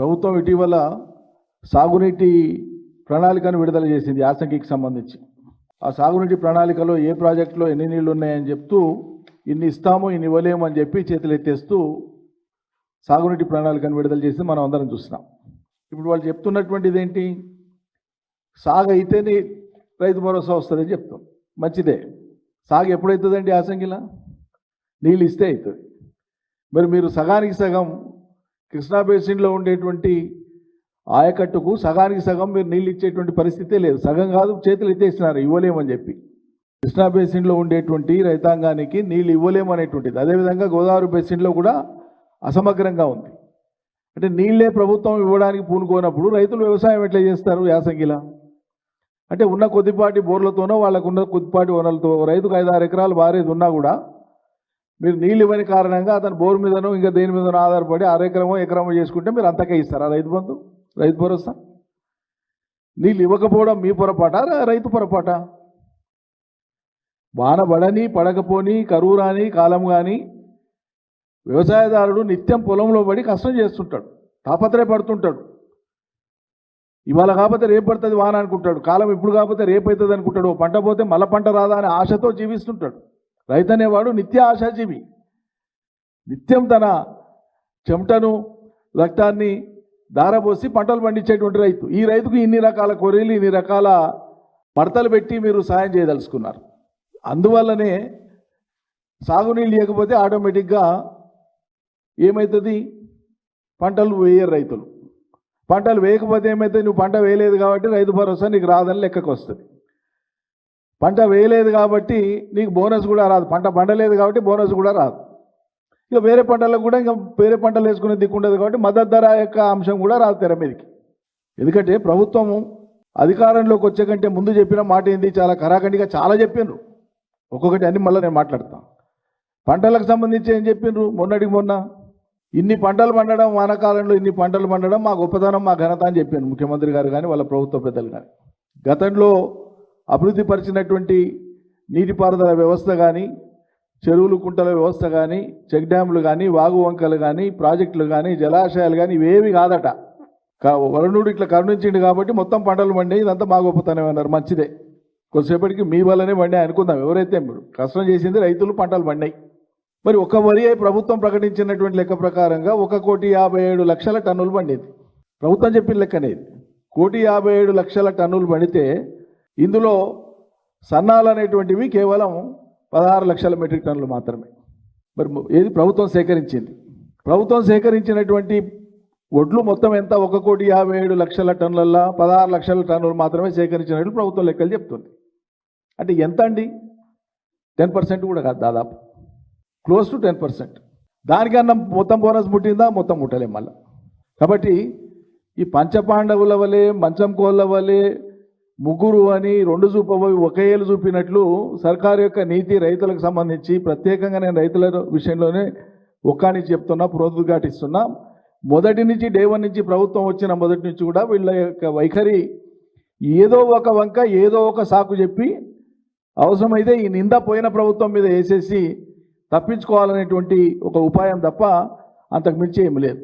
ప్రభుత్వం ఇటీవల సాగునీటి ప్రణాళికను విడుదల చేసింది యాసంగికి సంబంధించి. ఆ సాగునీటి ప్రణాళికలో ఏ ప్రాజెక్టులో ఎన్ని నీళ్ళు ఉన్నాయని చెప్తూ ఇన్ని ఇస్తాము ఇన్ని ఇవ్వలేము అని చెప్పి చేతులెత్తేస్తూ సాగునీటి ప్రణాళికను విడుదల చేసి మనం అందరం చూస్తున్నాం. ఇప్పుడు వాళ్ళు చెప్తున్నటువంటిది ఏంటి? సాగు అయితేనే రైతు భరోసా వస్తుందని చెప్తాం. మంచిదే. సాగు ఎప్పుడవుతుందండి ఆసంగిలా నీళ్ళు ఇస్తే అవుతుంది మరి మీరు సగానికి సగం కృష్ణా బేసిన్లో ఉండేటువంటి ఆయకట్టుకు సగానికి సగం మీరు నీళ్ళు ఇచ్చేటువంటి పరిస్థితే లేదు. సగం కాదు చేతులు ఎత్తేసినారు ఇవ్వలేమని చెప్పి. కృష్ణా బేసిన్లో ఉండేటువంటి రైతాంగానికి నీళ్ళు ఇవ్వలేము అనేటువంటిది. అదేవిధంగా గోదావరి బేసిన్లో కూడా అసమగ్రంగా ఉంది. అంటే నీళ్ళే ప్రభుత్వం ఇవ్వడానికి పూనుకోనప్పుడు రైతులు వ్యవసాయం ఎట్లా చేస్తారు యాసంగిలా? అంటే ఉన్న కొద్దిపాటి బోర్లతోనో వాళ్ళకున్న కొద్దిపాటి వనరులతో రైతుకు ఐదు ఆరు ఎకరాలు వారేది ఉన్నా కూడా మీరు నీళ్ళు ఇవ్వని కారణంగా అతను బోర్ మీదనో ఇంకా దేని మీదనో ఆధారపడి అర ఎకరమో ఎకరమో చేసుకుంటే మీరు అంతకే ఇస్తారా. రైతు బంధు రైతు భరోసా? నీళ్ళు ఇవ్వకపోవడం మీ పొరపాట? రైతు పొరపాట? వాన పడని పడకపోని కరువు రాని కాలం కానీ వ్యవసాయదారుడు నిత్యం పొలంలో పడి కష్టం చేస్తుంటాడు. తాపత్రయపడుతుంటాడు. ఇవాళ కాకపోతే రేపు పడుతుంది వాన అనుకుంటాడు. కాలం ఇప్పుడు కాకపోతే రేపు అవుతుంది అనుకుంటాడు. ఓ పంట పోతే మళ్ళీ పంట రాదా అనే ఆశతో జీవిస్తుంటాడు. రైతు అనేవాడు నిత్య ఆశాజీవి. నిత్యం తన చెమటను రక్తాన్ని దారపోసి పంటలు పండించేటువంటి రైతు. ఈ రైతుకు ఇన్ని రకాల కొరీలు ఇన్ని రకాల మడతలు పెట్టి మీరు సాయం చేయదలుచుకున్నారు. అందువల్లనే సాగునీళ్ళు లేకపోతే ఆటోమేటిక్గా ఏమవుతుంది పంటలు వేయరు రైతులు. పంటలు వేయకపోతే ఏమవుతుంది నువ్వు పంట వేయలేదు కాబట్టి రైతు భరోసా నీకు రాదని లెక్కకు వస్తుంది పంట వేయలేదు కాబట్టి నీకు బోనస్ కూడా రాదు. పంట పండలేదు కాబట్టి బోనస్ కూడా రాదు. ఇక వేరే పంటలకు కూడా ఇంకా వేరే పంటలు వేసుకునే దిక్కు ఉండదు కాబట్టి మద్దతు ధర యొక్క అంశం కూడా రాదు తెర మీదకి. ఎందుకంటే ప్రభుత్వము అధికారంలోకి వచ్చే కంటే ముందు చెప్పిన మాట ఏంది? చాలా కరాఖండిగా చాలా చెప్పిండ్రు ఒక్కొక్కటి అన్ని మళ్ళీ నేను మాట్లాడతాను పంటలకు సంబంధించి ఏం చెప్పిండ్రు మొన్నటికి మొన్న ఇన్ని పంటలు పండడం వానాకాలంలో ఇన్ని పంటలు పండడం మా గొప్పతనం మా ఘనత అని చెప్పాను ముఖ్యమంత్రి గారు కానీ వాళ్ళ ప్రభుత్వ పెద్దలు కానీ గతంలో అభివృద్ధి పరిచినటువంటి నీటిపారుదల వ్యవస్థ కానీ చెరువులు కుంటల వ్యవస్థ కానీ చెక్ డ్యాములు కానీ వాగు వంకలు కానీ ప్రాజెక్టులు కానీ జలాశయాలు కానీ ఇవేవి కాదట. వరుణుడు ఇట్లా కరుణించిండు కాబట్టి మొత్తం పంటలు పండి ఇదంతా మా గొప్పతనం అన్నారు మంచిదే. కొద్దిసేపటికి మీ వల్లనే పండాయి అనుకుందాం ఎవరైతే మీరు. కష్టం చేసింది రైతులు పంటలు పండాయి. మరి ఒక వరి ప్రభుత్వం ప్రకటించినటువంటి లెక్క ప్రకారంగా ఒక కోటి యాభై ఏడు లక్షల టన్నులు పండేది. ప్రభుత్వం చెప్పిన లెక్కనేది కోటి యాభై ఏడు లక్షల టన్నులు పండితే ఇందులో సన్నాలు అనేటువంటివి కేవలం పదహారు లక్షల మెట్రిక్ టన్నులు మాత్రమే. మరి ఏది ప్రభుత్వం సేకరించింది? ప్రభుత్వం సేకరించినటువంటి ఒడ్లు మొత్తం ఎంత? ఒక కోటి యాభై ఏడు లక్షల టన్నులల్లా పదహారు లక్షల టన్నులు మాత్రమే సేకరించినట్లు ప్రభుత్వం లెక్కలు చెప్తుంది. అంటే ఎంత అండి? టెన్ పర్సెంట్ కూడా కాదు దాదాపు. Close to ten percent. దానికన్నా మొత్తం బోనస్ ముట్టిందా? మొత్తం ముట్టలేం మళ్ళీ. కాబట్టి ఈ పంచపాండవుల వలె మంచం కోళ్ళ వలె ముగ్గురు అని రెండు చూపబోయి ఒకే ఏళ్ళు చూపినట్లు సర్కారు యొక్క నీతి రైతులకు సంబంధించి ప్రత్యేకంగా నేను రైతుల విషయంలోనే ఒక్కానికి చెప్తున్నా ప్రోద్ఘాటిస్తున్నా. మొదటి నుంచి డే వన్ నుంచి ప్రభుత్వం వచ్చిన మొదటి నుంచి కూడా వీళ్ళ యొక్క వైఖరి ఏదో ఒక వంక ఏదో ఒక సాకు చెప్పి అవసరమైతే ఈ నింద పోయిన ప్రభుత్వం మీద వేసేసి తప్పించుకోవాలనేటువంటి ఒక ఉపాయం తప్ప అంతకు మించి ఏమి లేదు.